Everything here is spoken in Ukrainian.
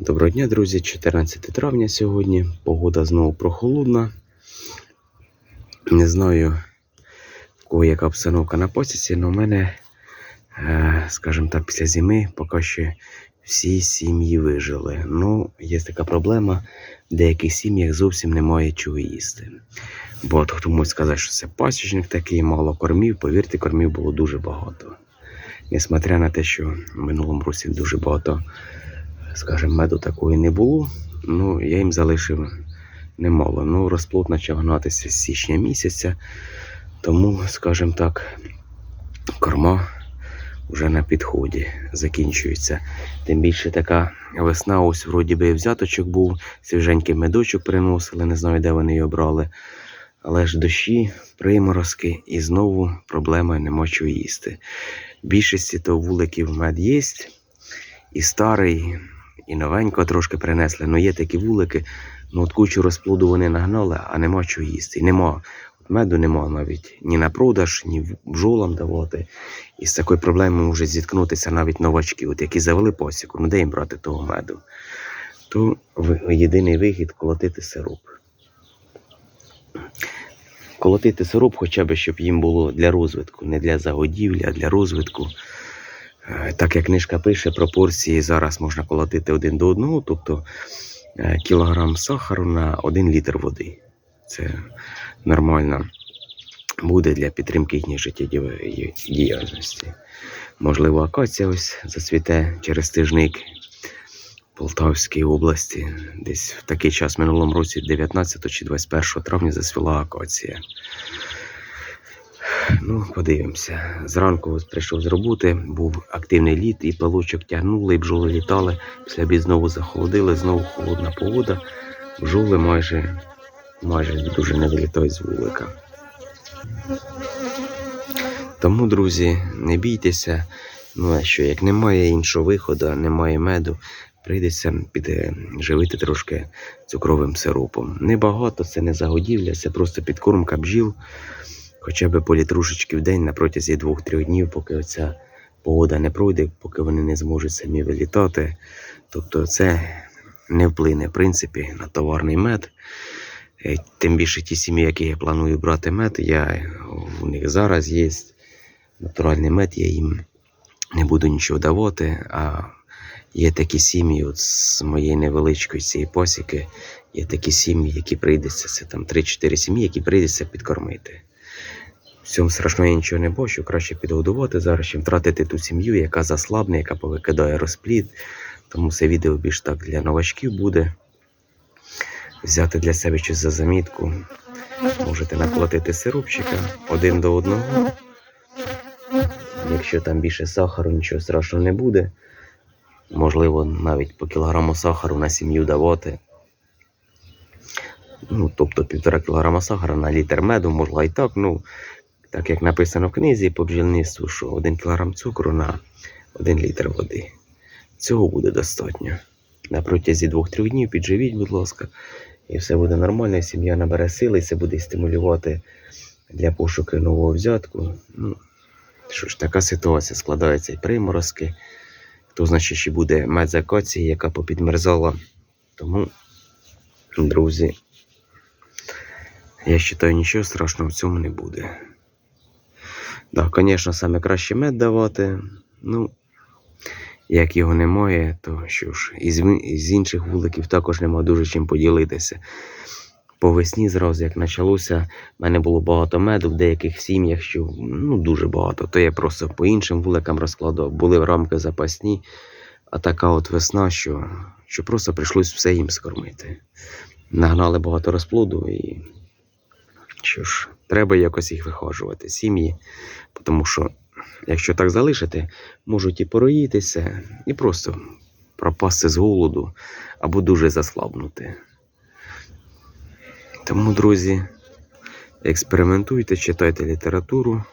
Доброго дня, друзі. 14 травня сьогодні. Погода знову прохолодна. Не знаю, в кого яка обстановка на посіці, але в мене, е, скажімо так, після зими поки що всі сім'ї вижили. Ну, є така проблема, в деяких сім'ях зовсім немає чого їсти. Бо от хто може сказати, що це пасічник такий, мало кормів, повірте, кормів було дуже багато. Несмотря на те, що в минулому році дуже багато скажімо, меду такої не було. Ну, я їм залишив немало. Ну, розплод почав гнатися з січня місяця, тому, скажімо так, корма вже на підході закінчується. Тим більше така весна, ось вроді би взяточок був, свіженький медочок приносили, не знаю, де вони його брали. Але ж дощі, приморозки і знову проблема нема чого їсти. Більшості то вуликів мед є, і старий, і новенько трошки принесли. Ну є такі вулики, ну от кучу розплоду вони нагнали, а нема чого їсти. Нема от меду нема навіть ні на продаж, ні бджолам давати. І з такою проблемою може зіткнутися навіть новачки, от які завели посіку, ну де їм брати того меду. То єдиний вихід колотити сироп. Колотити сироп, хоча б щоб їм було для розвитку, не для загодівлі, а для розвитку. Е, Так як книжка пише, пропорції зараз можна колотити один до одного, тобто е, кілограм сахару на один літр води. Це нормально буде для підтримки їхньої життєдієвої діяльності. Можливо, акація ось зацвіте через тижник Полтавській області. Десь в такий час в минулому році, 19 чи 21 травня, засвіла акація. Ну, подивимося. Зранку прийшов з роботи, був активний літ, і пилочок тягнули, і бджоли літали. Після обід знову захолодили, знову холодна погода. Бджоли майже, майже дуже не вилітають з вулика. Тому, друзі, не бійтеся. Ну а що, як немає іншого виходу, немає меду, прийдеться піти живити трошки цукровим сиропом. Небагато, це не загодівля, це просто підкормка бджіл хоча б по літрушечки в день на протязі двох-трьох днів, поки оця погода не пройде, поки вони не зможуть самі вилітати. Тобто це не вплине, в принципі, на товарний мед. Е, Тим більше ті сім'ї, які я планую брати мед, я, у них зараз є натуральний мед, я їм не буду нічого давати. А є такі сім'ї, от з моєї невеличкої цієї посіки, є такі сім'ї, які прийдеться, це там 3-4 сім'ї, які прийдеться підкормити. В цьому страшного я нічого не бачу, краще підгодувати зараз, чим втратити ту сім'ю, яка заслабне, яка повикидає розплід. Тому це відео більш так для новачків буде. Взяти для себе щось за замітку. Можете наколотити сиропчика один до одного. Якщо там більше сахару, нічого страшного не буде. Можливо, навіть по кілограму сахару на сім'ю давати. Ну, тобто півтора кілограма сахара на літр меду, можна і так. Ну, так як написано в книзі по бджільництву, що 1 кг цукру на 1 літр води. Цього буде достатньо. На протязі 2-3 днів підживіть, будь ласка, і все буде нормально, сім'я набере сили, і це буде стимулювати для пошуку нового взятку. Ну, що ж, така ситуація складається і приморозки. Хто значить, ще буде мед яка попідмерзала. Тому, друзі, я вважаю, нічого страшного в цьому не буде. Так, звісно, саме краще мед давати. Ну, як його немає, то що ж, із, із інших вуликів також нема дуже чим поділитися. По весні, зразу як почалося, в мене було багато меду в деяких сім'ях, що ну, дуже багато. То я просто по іншим вуликам розкладав. Були рамки запасні, а така от весна, що, що просто прийшлось все їм скормити. Нагнали багато розплоду і що ж, треба якось їх вихожувати, сім'ї, тому що якщо так залишити, можуть і пороїтися, і просто пропасти з голоду або дуже заслабнути. Тому, друзі, експериментуйте, читайте літературу,